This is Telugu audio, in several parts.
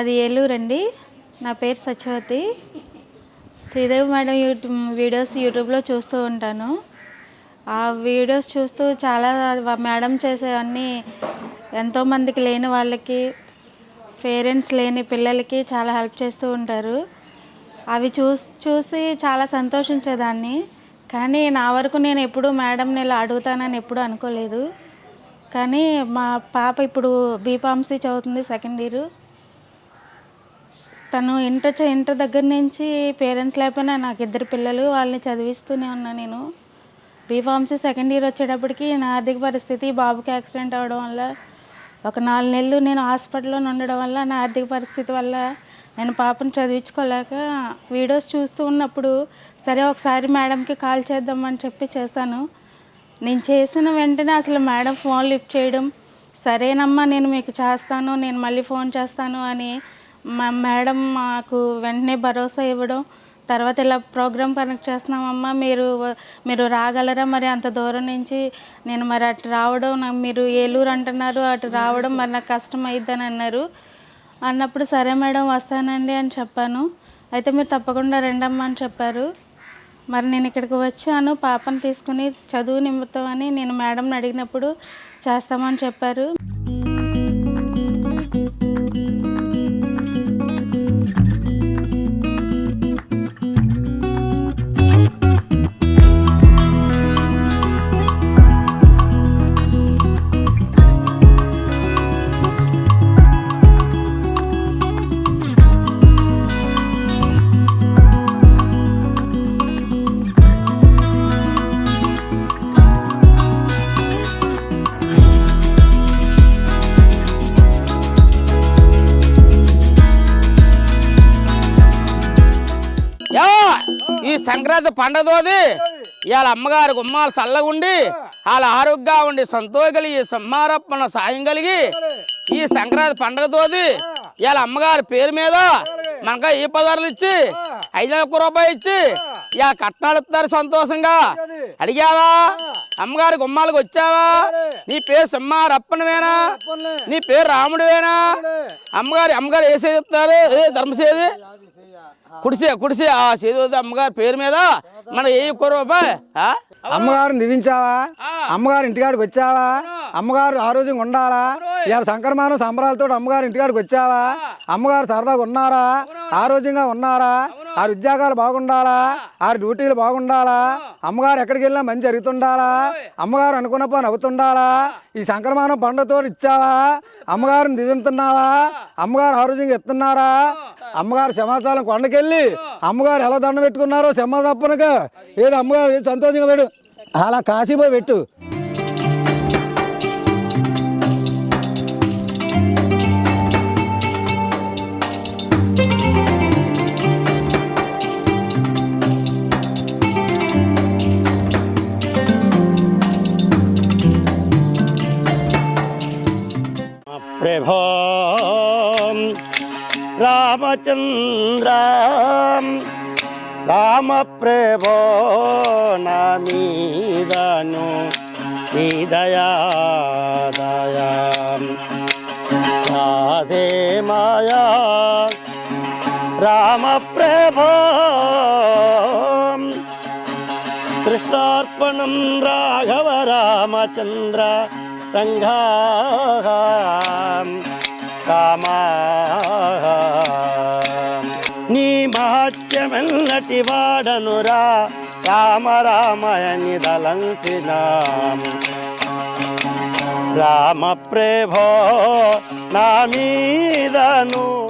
మాది ఏలూరు అండి. నా పేరు Satyavathi. Sridevi madam YouTube videos యూట్యూబ్లో చూస్తూ ఉంటాను. ఆ వీడియోస్ చూస్తూ చాలా మేడం చేసేవన్నీ ఎంతోమందికి లేని వాళ్ళకి పేరెంట్స్ లేని పిల్లలకి చాలా హెల్ప్ చేస్తూ ఉంటారు. అవి చూసి చూసి చాలా సంతోషించేదాన్ని. కానీ నా వరకు నేను ఎప్పుడూ మేడంని ఇలా అడుగుతానని ఎప్పుడూ అనుకోలేదు. కానీ మా పాప ఇప్పుడు బీపాంసీ చదువుతుంది సెకండ్ ఇయర్. తను ఇంటర్ చ- ఇంటర్ దగ్గర నుంచి పేరెంట్స్ లేకపోయినా నాకు ఇద్దరు పిల్లలు వాళ్ళని చదివిస్తూనే ఉన్నా నేను. బీఫార్మసీ సెకండ్ ఇయర్ వచ్చేటప్పటికి నా ఆర్థిక పరిస్థితి బాబుకి యాక్సిడెంట్ అవ్వడం వల్ల ఒక నాలుగు నెలలు నేను హాస్పిటల్లో ఉండడం వల్ల నా ఆర్థిక పరిస్థితి వల్ల నేను పాపను చదివించుకోలేక వీడియోస్ చూస్తూ ఉన్నప్పుడు సరే ఒకసారి మేడంకి కాల్ చేద్దామని చెప్పి చేశాను. నేను చేసిన వెంటనే అసలు మేడం ఫోన్ లిఫ్ట్ చేయడం సరేనమ్మా నేను మీకు చేస్తాను నేను మళ్ళీ ఫోన్ చేస్తాను అని మా మేడం మాకు వెంటనే భరోసా ఇవ్వడం తర్వాత ఇలా ప్రోగ్రామ్ కనెక్ట్ చేస్తున్నామమ్మా మీరు మీరు రాగలరా మరి అంత దూరం నుంచి? నేను మరి అటు రావడం నాకు మీరు ఏలూరు అంటున్నారు అటు రావడం మరి నాకు కష్టం అయిద్దని అన్నారు. అన్నప్పుడు సరే మేడం వస్తానండి అని చెప్పాను. అయితే మీరు తప్పకుండా రండమ్మా అని చెప్పారు. మరి నేను ఇక్కడికి వచ్చాను పాపను తీసుకుని చదువు నిమిత్తం అని నేను మేడంని అడిగినప్పుడు చేస్తామని చెప్పారు. ఈ సంక్రాంతి పండగతోది ఇవాళ అమ్మగారి గుమ్మాలు చల్లగుండి వాళ్ళ ఆరోగ్యంగా ఉండి సంతోషం కలిగి సమ్మారప్పన సాయం కలిగి ఈ సంక్రాంతి పండగతోది ఇవాళ అమ్మగారి పేరు మీద మనక ఈ పదార్లు ఇచ్చి ఐదు ఒక్క రూపాయి ఇచ్చి ఇక కట్నాలు ఇస్తారు సంతోషంగా. అడిగావా? అమ్మగారి గుమ్మాలకు వచ్చావా? నీ పేరు సింహారప్పనవేనా నీ పేరు రాముడివేనా? అమ్మగారి అమ్మగారు ఏ సేది ఇస్తారు? ఏ ధర్మసేది? కుడిసే కుడిసే ఆ చేతి అమ్మగారి పేరు మీద మన ఏ ఒక్క రూపాయి ఆ? అమ్మగారు దివించావా అమ్మగారు ఇంటికాడికి వచ్చావా? అమ్మగారు ఆరోగ్యంగా ఉండాలా? ఇవాళ సంక్రమానం సంబరాలతో అమ్మగారు ఇంటికాడికి వచ్చావా? అమ్మగారు సరదాగా ఉన్నారా? ఆరోగ్యంగా ఉన్నారా? ఆరు ఉద్యోగాలు బాగుండాలా? ఆరు డ్యూటీలు బాగుండాలా? అమ్మగారు ఎక్కడికి వెళ్ళినా మంచి జరుగుతుండాలా? అమ్మగారు అనుకున్న పని అవుతుండాలా? ఈ సంక్రమానం పండుగతో ఇచ్చావా? అమ్మగారిని దిగుతున్నావా అమ్మగారు ఆరోగ్యంగా ఎత్తున్నారా? అమ్మగారు సింహాచలం కొండకెళ్ళి అమ్మగారు ఎలా దండం పెట్టుకున్నారో సింహ ఏదో అమ్మగారు ఏదో సంతోషంగా పెట్టు. అలా కాశీపోయి పెట్టు. రామచంద్ర రామ ప్రభో నా మీదను నీ దయా దయా. రాధే మాయా రామ ప్రభో కృష్ణార్పణం రాఘవ రామచంద్ర సంఘా కామా వాడనురా. రామ రామయని దలంచిన రామ ప్రేభో నా మీదను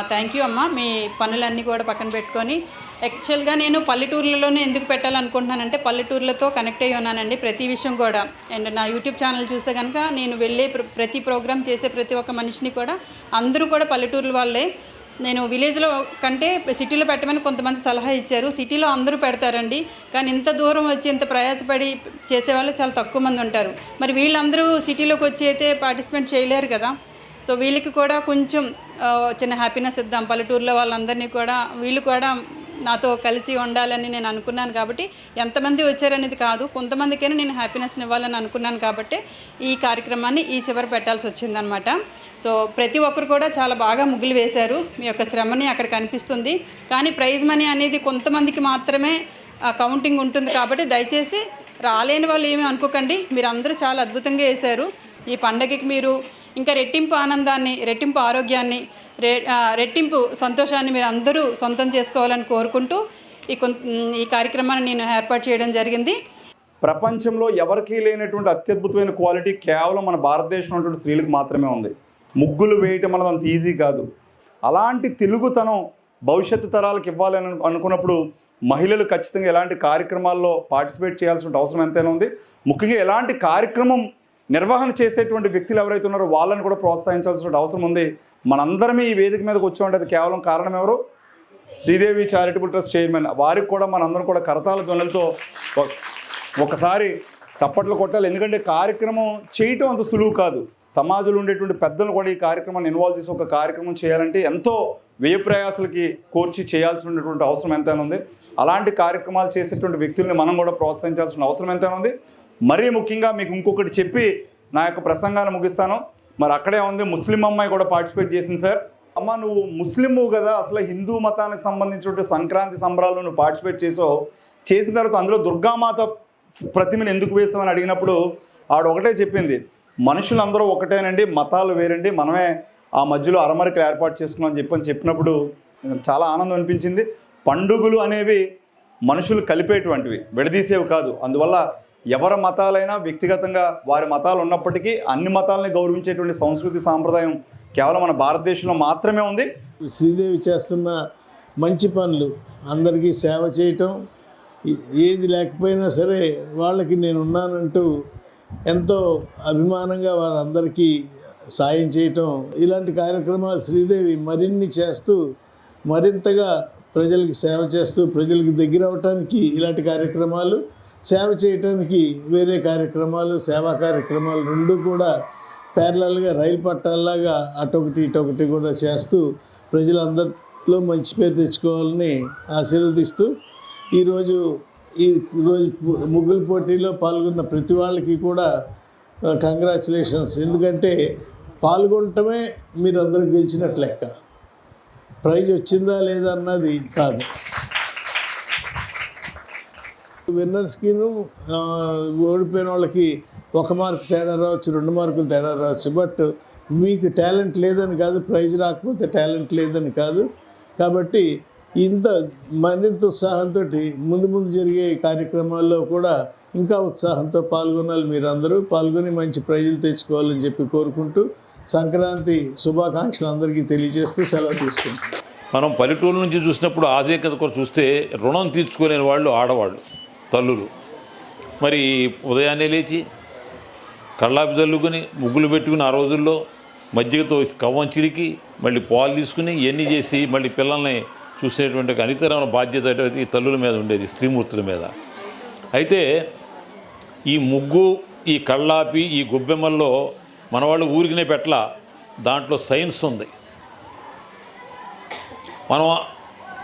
థ్యాంక్ యూ అమ్మ. మీ పనులన్నీ కూడా పక్కన పెట్టుకొని. యాక్చువల్గా నేను పల్లెటూర్లలోనే ఎందుకు పెట్టాలనుకుంటున్నానంటే పల్లెటూర్లతో కనెక్ట్ అయ్యి ఉన్నానండి ప్రతి విషయం కూడా. అండ్ నా యూట్యూబ్ ఛానల్ చూస్తే కనుక నేను వెళ్ళే ప్ర- ప్రతి ప్రోగ్రామ్ చేసే ప్రతి ఒక్క మనిషిని కూడా అందరూ కూడా పల్లెటూర్ల వాళ్ళే. నేను విలేజ్లో కంటే సిటీలో పెట్టమని కొంతమంది సలహా ఇచ్చారు. సిటీలో అందరూ పెడతారండి. కానీ ఇంత దూరం వచ్చి ఇంత ప్రయాసపడి చేసేవాళ్ళు చాలా తక్కువ మంది ఉంటారు. మరి వీళ్ళందరూ సిటీలోకి వచ్చి అయితే పార్టిసిపేట్ చేయలేరు కదా. సో వీళ్ళకి కూడా కొంచెం చిన్న హ్యాపీనెస్ ఇద్దాం. పల్లెటూరులో వాళ్ళందరినీ కూడా వీళ్ళు కూడా నాతో కలిసి ఉండాలని నేను అనుకున్నాను కాబట్టి ఎంతమంది వచ్చారనేది కాదు. కొంతమందికైనా నేను హ్యాపీనెస్ని ఇవ్వాలని అనుకున్నాను కాబట్టి ఈ కార్యక్రమాన్ని ఈ చివరి పెట్టాల్సి వచ్చిందనమాట. సో ప్రతి ఒక్కరు కూడా చాలా బాగా ముగ్గులు వేశారు. మీ యొక్క శ్రమని అక్కడ కనిపిస్తుంది. కానీ ప్రైజ్ మనీ అనేది కొంతమందికి మాత్రమే కౌంటింగ్ ఉంటుంది కాబట్టి దయచేసి రాలేని వాళ్ళు ఏమీ అనుకోకండి. మీరు అందరూ చాలా అద్భుతంగా వేశారు. ఈ పండగకి మీరు ఇంకా రెట్టింపు ఆనందాన్ని రెట్టింపు ఆరోగ్యాన్ని రె రెట్టింపు సంతోషాన్ని మీరు అందరూ సొంతం చేసుకోవాలని కోరుకుంటూ ఈ ఈ కార్యక్రమాన్ని నేను ఏర్పాటు చేయడం జరిగింది. ప్రపంచంలో ఎవరికీ లేనటువంటి అత్యద్భుతమైన క్వాలిటీ కేవలం మన భారతదేశంలో ఉన్నటువంటి స్త్రీలకు మాత్రమే ఉంది. ముగ్గులు వేయటం అనేది అంత ఈజీ కాదు. అలాంటి తెలుగుతనం భవిష్యత్తు తరాలకు ఇవ్వాలని అనుకున్నప్పుడు మహిళలు ఖచ్చితంగా ఎలాంటి కార్యక్రమాల్లో పార్టిసిపేట్ చేయాల్సిన అవసరం ఎంతైనా ఉంది. ముఖ్యంగా ఎలాంటి కార్యక్రమం నిర్వహణ చేసేటువంటి వ్యక్తులు ఎవరైతే ఉన్నారో వాళ్ళని కూడా ప్రోత్సహించాల్సిన అవసరం ఉంది. మనందరమే ఈ వేదిక మీదకి వచ్చామంటే అది కేవలం కారణం ఎవరు? శ్రీదేవి చారిటబుల్ ట్రస్ట్ చైర్మన్ వారికి కూడా మనందరం కూడా కరతాల ధ్వనులతో ఒకసారి తప్పట్లు కొట్టాలి. ఎందుకంటే కార్యక్రమం చేయటం అంత సులువు కాదు. సమాజంలో ఉండేటువంటి పెద్దలు కూడా ఈ కార్యక్రమాన్ని ఇన్వాల్వ్ చేసి ఒక కార్యక్రమం చేయాలంటే ఎంతో వ్యయ కోర్చి చేయాల్సినటువంటి అవసరం ఎంతైనా ఉంది. అలాంటి కార్యక్రమాలు చేసేటువంటి వ్యక్తుల్ని మనం కూడా ప్రోత్సహించాల్సిన అవసరం ఎంతైనా ఉంది. మరీ ముఖ్యంగా మీకు ఇంకొకటి చెప్పి నా యొక్క ప్రసంగాన్ని ముగిస్తాను. మరి అక్కడే ఉంది ముస్లిం అమ్మాయి కూడా పార్టిసిపేట్ చేసింది సార్. అమ్మ నువ్వు ముస్లిము కదా అసలు హిందూ మతానికి సంబంధించిన సంక్రాంతి సంబరాల్లో నువ్వు పార్టిసిపేట్ చేసావు. చేసిన తర్వాత అందులో దుర్గామాత ప్రతిమను ఎందుకు వేసామని అడిగినప్పుడు ఆవిడ ఒకటే చెప్పింది మనుషులందరూ ఒకటేనండి మతాలు వేరండి మనమే ఆ మధ్యలో అరమరికలు ఏర్పాటు చేసుకున్నాం అని చెప్పని చెప్పినప్పుడు చాలా ఆనందం అనిపించింది. పండుగలు అనేవి మనుషులు కలిపేటువంటివి విడదీసేవి కాదు. అందువల్ల ఎవరి మతాలైనా వ్యక్తిగతంగా వారి మతాలు ఉన్నప్పటికీ అన్ని మతాలని గౌరవించేటువంటి సంస్కృతి సాంప్రదాయం కేవలం మన భారతదేశంలో మాత్రమే ఉంది. శ్రీదేవి చేస్తున్న మంచి పనులు అందరికీ సేవ చేయటం ఏది లేకపోయినా సరే వాళ్ళకి నేను ఉన్నానంటూ ఎంతో అభిమానంగా వారందరికీ సాయం చేయటం ఇలాంటి కార్యక్రమాలు శ్రీదేవి మరిన్ని చేస్తూ మరింతగా ప్రజలకు సేవ చేస్తూ ప్రజలకు దగ్గర అవటానికి ఇలాంటి కార్యక్రమాలు సేవ చేయటానికి వేరే కార్యక్రమాలు సేవా కార్యక్రమాలు రెండు కూడా ప్యారలల్గా రైలు పట్టాల్లాగా అటొకటి ఇటొకటి కూడా చేస్తూ ప్రజలందరిలో మంచి పేరు తెచ్చుకోవాలని ఆశీర్వదిస్తూ ఈరోజు ఈ రోజు ముగ్గుల పోటీలో పాల్గొన్న ప్రతి వాళ్ళకి కూడా కంగ్రాచులేషన్స్ ఎందుకంటే పాల్గొనటమే మీరు అందరూ లెక్క. ప్రైజ్ వచ్చిందా లేదా అన్నది కాదు. విన్నర్స్కిను ఓడిపోయిన వాళ్ళకి ఒక మార్కు తేడా రావచ్చు రెండు మార్కులు తేడా రావచ్చు. బట్ మీకు టాలెంట్ లేదని కాదు ప్రైజ్ రాకపోతే టాలెంట్ లేదని కాదు. కాబట్టి ఇంత మరింత ఉత్సాహంతో ముందు ముందు జరిగే కార్యక్రమాల్లో కూడా ఇంకా ఉత్సాహంతో పాల్గొనాలి మీరు అందరూ పాల్గొని మంచి ప్రైజులు తెచ్చుకోవాలని చెప్పి కోరుకుంటూ సంక్రాంతి శుభాకాంక్షలు అందరికీ తెలియజేస్తూ సెలవు తీసుకుంటాం మనం పల్లెటూరు నుంచి చూసినప్పుడు ఆధునికత కూడా చూస్తే రుణం తీర్చుకోలేని వాళ్ళు ఆడవాళ్ళు. తల్లులు. మరి ఉదయాన్నే లేచి కళ్ళాపి చల్లుకొని ముగ్గులు పెట్టుకుని ఆ రోజుల్లో మజ్జిగతో కవ్వం చిరికి మళ్ళీ పాలు తీసుకుని ఇవన్నీ చేసి మళ్ళీ పిల్లల్ని చూసేటువంటి అనితరమైన బాధ్యత ఈ తల్లుల మీద ఉండేది స్త్రీమూర్తుల మీద. అయితే ఈ ముగ్గు ఈ కళ్ళాపి ఈ గొబ్బెమ్మల్లో మన వాళ్ళు ఊరికినే పెట్ల దాంట్లో సైన్స్ ఉంది. మనం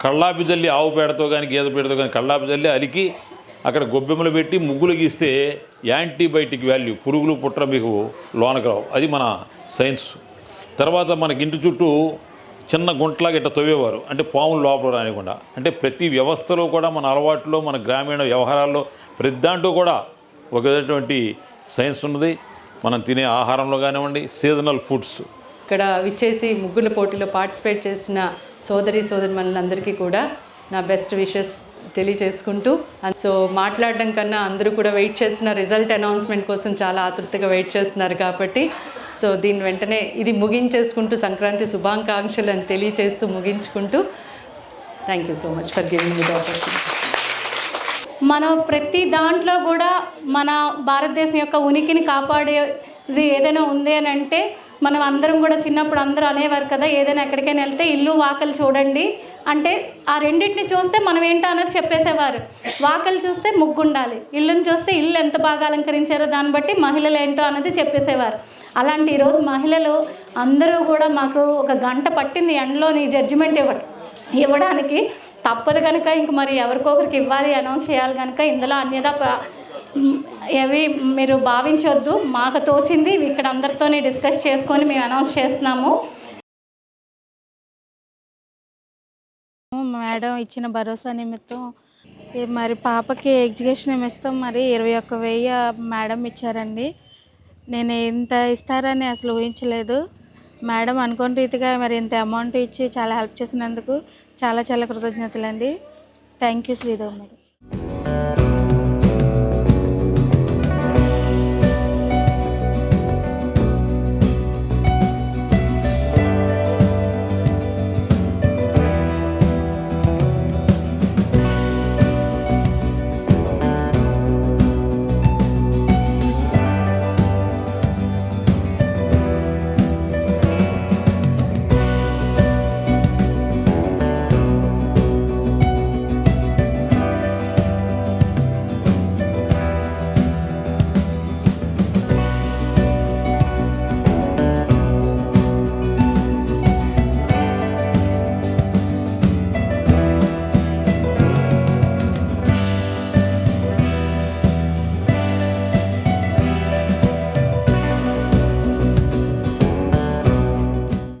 కళ్ళాపి జల్లి ఆవు పేడతో కానీ గేదె పేడతో కానీ కళ్ళాపి జల్లి అలికి అక్కడ గొబ్బెమ్మలు పెట్టి ముగ్గులు గీస్తే యాంటీబయాటిక్ వాల్యూ పురుగులు పుట్ర మీకు లోనకు రావు. అది మన సైన్స్. తర్వాత మనకి ఇంటి చుట్టూ చిన్న గుంటలాగా ఇట్లా తవ్వేవారు. అంటే పాములు లోపల రానికుండా అంటే ప్రతి వ్యవస్థలో కూడా మన అలవాట్లో మన గ్రామీణ వ్యవహారాల్లో ప్రతి దాంట్లో కూడా ఒక సైన్స్ ఉన్నది. మనం తినే ఆహారంలో కానివ్వండి సీజనల్ ఫుడ్స్. ఇక్కడ విచ్చేసి ముగ్గుల పోటీలో పార్టిసిపేట్ చేసిన సోదరి సోదరి సోదరిమణులందరికీ కూడా నా బెస్ట్ విషెస్. తెలియజేసుకుంటూ అండ్ సో మాట్లాడడం కన్నా అందరూ కూడా వెయిట్ చేస్తున్న రిజల్ట్ అనౌన్స్మెంట్ కోసం చాలా ఆతృతగా వెయిట్ చేస్తున్నారు కాబట్టి సో దీని వెంటనే ఇది ముగించేసుకుంటూ సంక్రాంతి శుభాకాంక్షలు అని తెలియచేస్తూ ముగించుకుంటూ thank you so much for giving me opportunity మనం ప్రతి దాంట్లో కూడా మన భారతదేశం యొక్క ఉనికిని కాపాడేది ఏదైనా ఉంది అని అంటే మనం అందరం కూడా చిన్నప్పుడు అందరూ అనేవారు కదా ఏదైనా ఎక్కడికైనా వెళ్తే ఇల్లు వాకలు చూడండి అంటే ఆ రెండింటిని చూస్తే మనం ఏంటో అన్నది చెప్పేసేవారు. వాకలు చూస్తే ముగ్గు ఉండాలి ఇల్లుని చూస్తే ఇల్లు ఎంత బాగా అలంకరించారో దాన్ని బట్టి మహిళలు ఏంటో అన్నది చెప్పేసేవారు. అలాంటి ఈరోజు మహిళలు అందరూ కూడా మాకు ఒక గంట పట్టింది ఎండలోని జడ్జిమెంట్ ఇవ్వ ఇవ్వడానికి. తప్పదు కనుక ఇంక మరి ఎవరికొకరికి ఇవ్వాలి అనౌన్స్ చేయాలి కనుక ఇందులో అన్యదా ప్ర- ఏవి మీరు భావించొద్దు. మాకు తోచింది ఇక్కడ అందరితోని డిస్కస్ చేసుకొని మేము అనౌన్స్ చేస్తున్నాము. మేడం ఇచ్చిన భరోసా నిమిత్తం మరి పాపకి ఎడ్యుకేషన్ ఇస్తాం మరి? ఇరవై ఒక్క వెయ్యి మేడం ఇచ్చారండి. నేను ఇంత ఇస్తారని అసలు ఊహించలేదు. మేడం అనుకోని రీతిగా మరి ఇంత అమౌంట్ ఇచ్చి చాలా హెల్ప్ చేసినందుకు చాలా చాలా కృతజ్ఞతలండి. Thank you Sridevi madam.